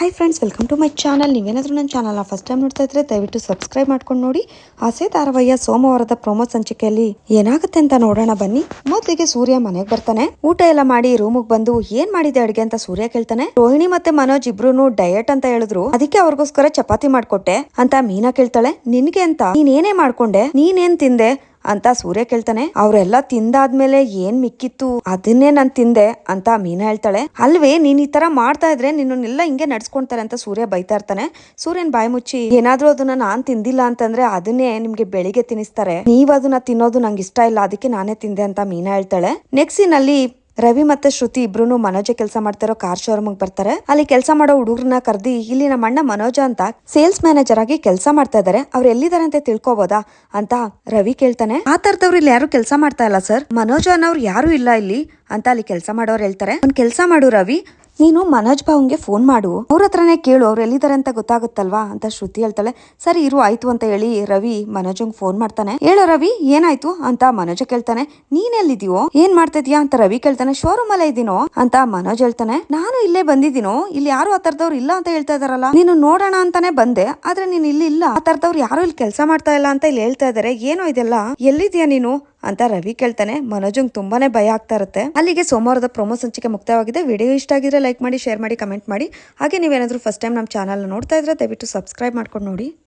Hi friends welcome to my channel ನೀವೇನಾದರೂ ನನ್ನ ಚಾನಲ್ನ ಫಸ್ಟ್ ಟೈಮ್ ನೋಡ್ತಾ ಇದ್ರೆ ದಯವಿಟ್ಟು ಸಬ್ಸ್ಕ್ರೈಬ್ ಮಾಡ್ಕೊಂಡು ನೋಡಿ. ಆಸೆ ಧಾರಾವಾಹಿಯ ಸೋಮವಾರದ ಪ್ರೊಮೋ ಸಂಚಿಕೆಯಲ್ಲಿ ಏನಾಗುತ್ತೆ ಅಂತ ನೋಡೋಣ ಬನ್ನಿ. ಮೊದಲಿಗೆ ಸೂರ್ಯ ಮನೆಗೆ ಬರ್ತಾನೆ. ಊಟ ಎಲ್ಲ ಮಾಡಿ ರೂಮಿಗೆ ಬಂದು ಏನ್ ಮಾಡಿದೆ ಅಡಿಗೆ ಅಂತ ಸೂರ್ಯ ಕೇಳ್ತಾನೆ. ರೋಹಿಣಿ ಮತ್ತೆ ಮನೋಜ್ ಇಬ್ರು ಡಯಟ್ ಅಂತ ಹೇಳಿದ್ರು. ಅದಕ್ಕೆ ಅವ್ರಿಗೋಸ್ಕರ ಚಪಾತಿ ಮಾಡ್ಕೊಟ್ಟೆ ಅಂತ ಮೀನಾ ಕೇಳ್ತಾಳೆ. ನಿನ್ಗೆ ಅಂತ? ನೀನ್ ಏನೇ ಮಾಡ್ಕೊಂಡೆ? ನೀನೇನ್ ತಿಂದೆ? ಅಂತ ಸೂರ್ಯ ಕೇಳ್ತಾನೆ. ಅವ್ರೆಲ್ಲ ತಿಂದಾದ್ಮೇಲೆ ಏನ್ ಮಿಕ್ಕಿತ್ತು, ಅದನ್ನೇ ನಾನ್ ತಿಂದೆ ಅಂತ ಮೀನಾ ಹೇಳ್ತಾಳೆ. ಅಲ್ವೇ, ನೀನ್ ಈ ತರ ಮಾಡ್ತಾ ಇದ್ರೆ ನಿನ್ನೆಲ್ಲ ಹಿಂಗೆ ನಡ್ಸ್ಕೊಂತಾರೆ ಅಂತ ಸೂರ್ಯ ಬೈತಾ ಇರ್ತಾನೆ. ಸೂರ್ಯನ್ ಬಾಯಿ ಮುಚ್ಚಿ, ಏನಾದ್ರೂ ಅದನ್ನ ನಾನ್ ತಿಂದಿಲ್ಲ ಅಂತಂದ್ರೆ ಅದನ್ನೇ ನಿಮ್ಗೆ ಬೆಳಿಗ್ಗೆ ತಿನ್ನಿಸ್ತಾರೆ. ನೀವ್ ಅದನ್ನ ತಿನ್ನೋದು ನಂಗೆ ಇಷ್ಟ ಇಲ್ಲ, ಅದಕ್ಕೆ ನಾನೇ ತಿಂದೆ ಅಂತ ಮೀನಾ ಹೇಳ್ತಾಳೆ. ನೆಕ್ಸ್ಟ್ನಲ್ಲಿ ರವಿ ಮತ್ತೆ ಶ್ರುತಿ ಇಬ್ರು ಮನೋಜ ಕೆಲಸ ಮಾಡ್ತಿರೋ ಕಾರ್ ಶೋರೂಮ್ ಬರ್ತಾರೆ. ಅಲ್ಲಿ ಕೆಲಸ ಮಾಡೋ ಹುಡುಗರನ್ನ ಕರ್ದಿ, ಇಲ್ಲಿ ನಮ್ಮ ಅಣ್ಣ ಮನೋಜ ಅಂತ ಸೇಲ್ಸ್ ಮ್ಯಾನೇಜರ್ ಆಗಿ ಕೆಲಸ ಮಾಡ್ತಾ ಇದಾರೆ. ಅವ್ರು ಎಲ್ಲಿದ್ದಾರೆ ಅಂತ ತಿಳ್ಕೊಬೋದಾ? ಅಂತ ರವಿ ಕೇಳ್ತಾನೆ. ಆ ತರದವ್ರು ಇಲ್ಲಿ ಯಾರು ಕೆಲಸ ಮಾಡ್ತಾ ಇಲ್ಲ, ಸರ್. ಮನೋಜ ಅನ್ನೋರು ಯಾರು ಇಲ್ಲ ಇಲ್ಲಿ ಅಂತ ಅಲ್ಲಿ ಕೆಲಸ ಮಾಡೋರು ಹೇಳ್ತಾರೆ. ಒಂದ್ ಕೆಲಸ ಮಾಡು ರವಿ. ನೀನು ಮನೋಜ್ ಭಾವಂಗೆ ಫೋನ್ ಮಾಡು. ಅವ್ರ ಹತ್ರನೇ ಕೇಳು, ಅವ್ರು ಎಲ್ಲಿದ್ದಾರೆ ಅಂತ ಗೊತ್ತಾಗುತ್ತಲ್ವಾ? ಅಂತ ಶ್ರುತಿ ಹೇಳ್ತಾಳೆ. ಸರಿ, ಇರು, ಆಯ್ತು ಅಂತ ಹೇಳಿ ರವಿ ಮನೋಜಂಗ್ ಫೋನ್ ಮಾಡ್ತಾನೆ. ಹೇಳೋ ರವಿ, ಏನಾಯ್ತು? ಅಂತ ಮನೋಜ ಕೇಳ್ತಾನೆ. ನೀನ್ ಎಲ್ಲಿದ್ಯೋ ಏನ್ ಮಾಡ್ತಿದ್ಯಾ? ಅಂತ ರವಿ ಕೇಳ್ತಾನೆ. ಶೋರೂಮ್ ಅಲ್ಲೇ ಇದೀನೋ? ಅಂತ ಮನೋಜ್ ಹೇಳ್ತಾನೆ. ನಾನು ಇಲ್ಲೇ ಬಂದಿದ್ದೀನೋ? ಇಲ್ಲಿ ಯಾರು ಆ ತರದವ್ರು ಇಲ್ಲ ಅಂತ ಹೇಳ್ತಾ ಇದಾರಲ್ಲ? ನೀನು ನೋಡೋಣ ಅಂತಾನೆ ಬಂದೆ, ಆದ್ರೆ ನೀನ್ ಇಲ್ಲಿ ಇಲ್ಲ. ಆ ತರದವ್ರು ಯಾರು ಇಲ್ಲಿ ಕೆಲಸ ಮಾಡ್ತಾ ಇಲ್ಲ ಅಂತ ಇಲ್ಲಿ ಹೇಳ್ತಾ ಇದಾರೆ. ಏನೋ ಇದೆಲ್ಲ? ಎಲ್ಲಿದ್ಯಾ ನೀನು? ಅಂತ ರವಿ ಕೇಳ್ತಾನೆ. ಮನೋಜಂಗ್ ತುಂಬಾನೇ ಭಯ ಆಗ್ತಾ ಇರುತ್ತೆ. ಅಲ್ಲಿಗೆ ಸೋಮವಾರದ ಪ್ರೊಮೋ ಸಂಚಿಕೆ ಮುಕ್ತವಾಗಿದೆ. ವಿಡಿಯೋ ಇಷ್ಟ ಆಗಿದ್ರೆ ಲೈಕ್ ಮಾಡಿ ಶೇರ್ ಮಾಡಿ ಕಮೆಂಟ್ ಮಾಡಿ. ಹಾಗೆ ನೀವೇನಾದ್ರೂ ಫಸ್ಟ್ ಟೈಮ್ ನಮ್ಮ ಚಾನಲ್ ನೋಡ್ತಾ ಇದ್ರೆ ದಯವಿಟ್ಟು ಸಬ್ಸ್ಕ್ರೈಬ್ ಮಾಡ್ಕೊಂಡು ನೋಡಿ.